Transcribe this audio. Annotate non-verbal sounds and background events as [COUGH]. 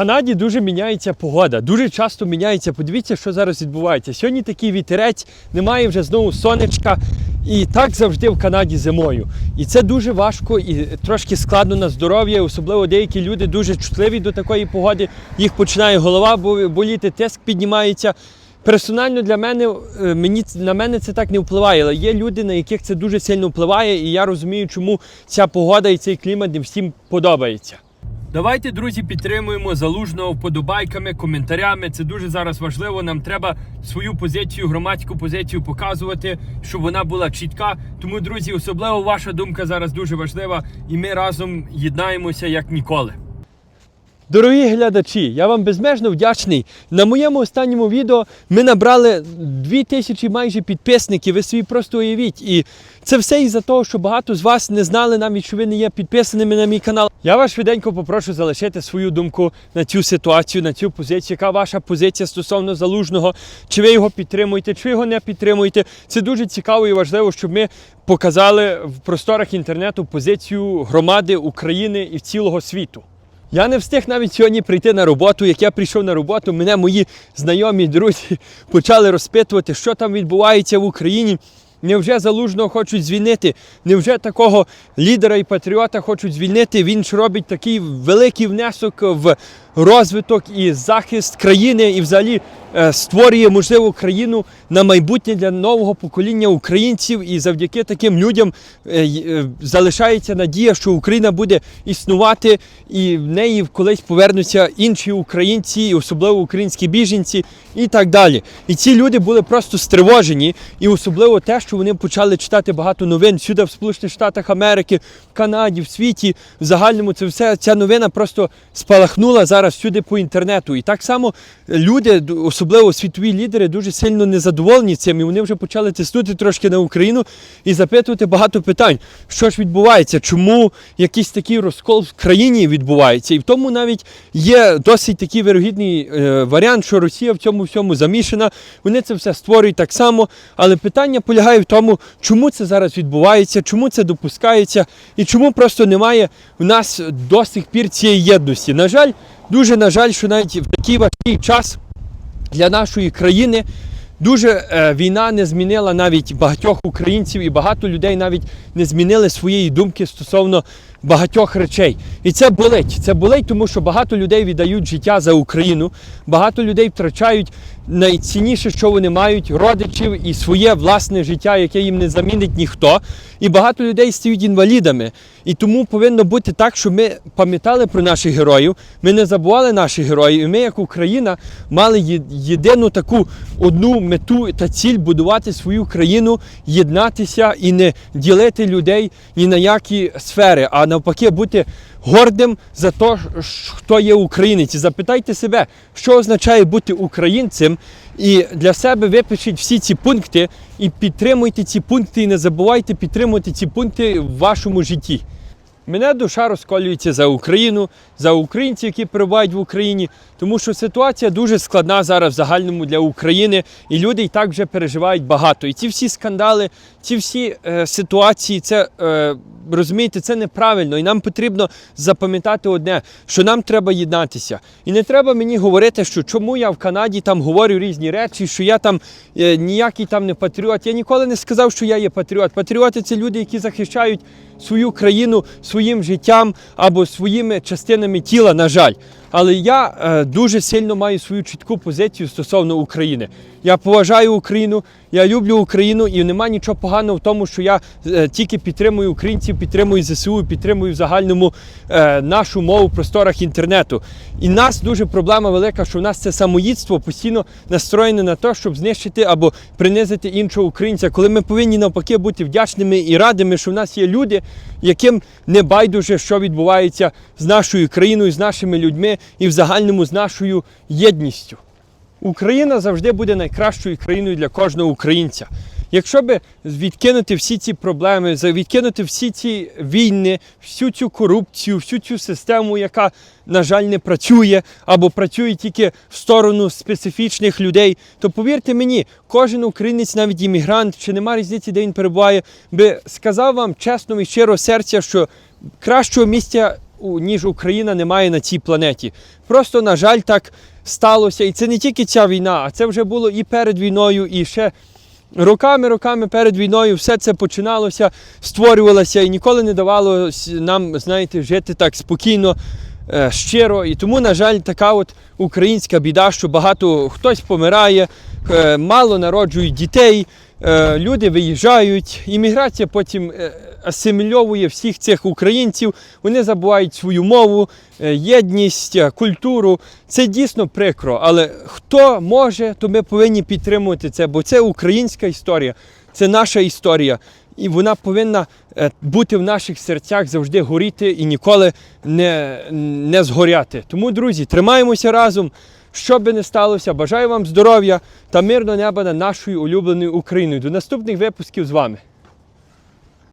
Канаді дуже міняється погода, дуже часто міняється. Подивіться, що зараз відбувається. Сьогодні такий вітерець, немає вже знову сонечка. І так завжди в Канаді зимою. І це дуже важко і трошки складно на здоров'я. Особливо деякі люди дуже чутливі до такої погоди. Їх починає голова боліти, тиск піднімається. Персонально для мене е, мені на мене це так не впливає, але є люди, на яких це дуже сильно впливає, і я розумію, чому ця погода і цей клімат не всім подобається. Давайте, друзі, підтримуємо залужного вподобайками, коментарями. Це дуже зараз важливо. Нам треба свою позицію, громадську позицію показувати, щоб вона була чітка. Тому, друзі, особливо ваша думка зараз дуже важлива, і ми разом єднаємося як ніколи. Дорогі глядачі, я вам безмежно вдячний. На моєму останньому відео ми набрали 2000 майже підписників. Ви собі просто уявіть. І це все із-за того, що багато з вас не знали навіть, що ви не є підписаними на мій канал. Я вас швиденько попрошу залишити свою думку на цю ситуацію, на цю позицію. Яка ваша позиція стосовно залужного? Чи ви його підтримуєте, чи його не підтримуєте? Це дуже цікаво і важливо, щоб ми показали в просторах інтернету позицію громади України і цілого світу. Я не встиг навіть сьогодні прийти на роботу. Як я прийшов на роботу, мене мої знайомі друзі [LAUGHS] почали розпитувати, що там відбувається в Україні. Невже залужного хочуть звільнити? Невже такого лідера і патріота хочуть звільнити? Він ж робить такий великий внесок в розвиток і захист країни, і взагалі е, створює можливо країну на майбутнє для нового покоління українців. І завдяки таким людям е, е, залишається надія, що Україна буде існувати, і в неї колись повернуться інші українці, і особливо українські біженці, і так далі. І ці люди були просто стривожені, і особливо те, що вони почали читати багато новин сюди, в Сполучених Штатах Америки, в Канаді, в світі. В загальному це все ця новина просто спалахнула зараз всюди по інтернету. І так само люди, особливо світові лідери, дуже сильно незадоволені цим. І вони вже почали тиснути трошки на Україну і запитувати багато питань, що ж відбувається, чому якийсь такий розкол в країні відбувається. І в тому навіть є досить такий вирогідний е, варіант, що Росія в цьому всьому замішана. Вони це все створюють так само. Але питання полягає в тому, чому це зараз відбувається, чому це допускається, і чому просто немає в нас до сих пір цієї єдності. На жаль, дуже на жаль, що навіть в такий важкий час для нашої країни. Дуже е, війна не змінила навіть багатьох українців, і багато людей навіть не змінили своєї думки стосовно багатьох речей. І це болить. Це болить, тому що багато людей віддають життя за Україну, багато людей втрачають найцінніше, що вони мають, родичів і своє власне життя, яке їм не замінить ніхто. І багато людей стають інвалідами. І тому повинно бути так, щоб ми пам'ятали про наших героїв, ми не забували наших героїв. І ми, як Україна, мали єдину таку одну мету та ціль будувати свою країну, єднатися і не ділити людей ні на які сфери, а навпаки бути гордим за те, хто є українець. І запитайте себе, що означає бути українцем, і для себе випишіть всі ці пункти і підтримуйте ці пункти, і не забувайте підтримувати ці пункти в вашому житті. Мене душа розколюється за Україну, за українців, які перебувають в Україні, тому що ситуація дуже складна зараз в загальному для України, і люди і так вже переживають багато. І ці всі скандали, ці всі е, ситуації, це е, розумієте, це неправильно. І нам потрібно запам'ятати одне, що нам треба єднатися. І не треба мені говорити, що чому я в Канаді там говорю різні речі, що я там е, ніякий там не патріот. Я ніколи не сказав, що я є патріот. Патріоти це люди, які захищають свою країну своїм життям або своїми частинами тіла, на жаль. Але я е, дуже сильно маю свою чітку позицію стосовно України. Я поважаю Україну, я люблю Україну, і нема нічого поганого в тому, що я е, тільки підтримую українців, підтримую ЗСУ, підтримую в загальному е, нашу мову в просторах інтернету. І нас дуже проблема велика, що в нас це самоїдство постійно настроєне на те, щоб знищити або принизити іншого українця, коли ми повинні навпаки бути вдячними і радими, що в нас є люди, яким не байдуже, що відбувається з нашою країною, з нашими людьми і в загальному з нашою єдністю. Україна завжди буде найкращою країною для кожного українця. Якщо би відкинути всі ці проблеми, відкинути всі ці війни, всю цю корупцію, всю цю систему, яка, на жаль, не працює або працює тільки в сторону специфічних людей, то повірте мені, кожен українець, навіть іммігрант, чи нема різниці, де він перебуває, би сказав вам чесно і щиро серця, що кращого місця ніж Україна немає на цій планеті. Просто, на жаль, так сталося. І це не тільки ця війна, а це вже було і перед війною, і ще роками, роками перед війною все це починалося, створювалося і ніколи не давало нам, знаєте, жити так спокійно, щиро. І тому, на жаль, така от українська біда, що багато хтось помирає, е, мало народжують дітей, е, люди виїжджають. Імміграція потім е, асимільовує всіх цих українців, вони забувають свою мову, е, єдність, е, культуру. Це дійсно прикро, але хто може, то ми повинні підтримувати це, бо це українська історія, це наша історія. І вона повинна е, бути в наших серцях завжди горіти і ніколи не, не згоряти. Тому, друзі, тримаємося разом. Що би не сталося, бажаю вам здоров'я та мирного неба над нашою улюбленою Україною. До наступних випусків з вами.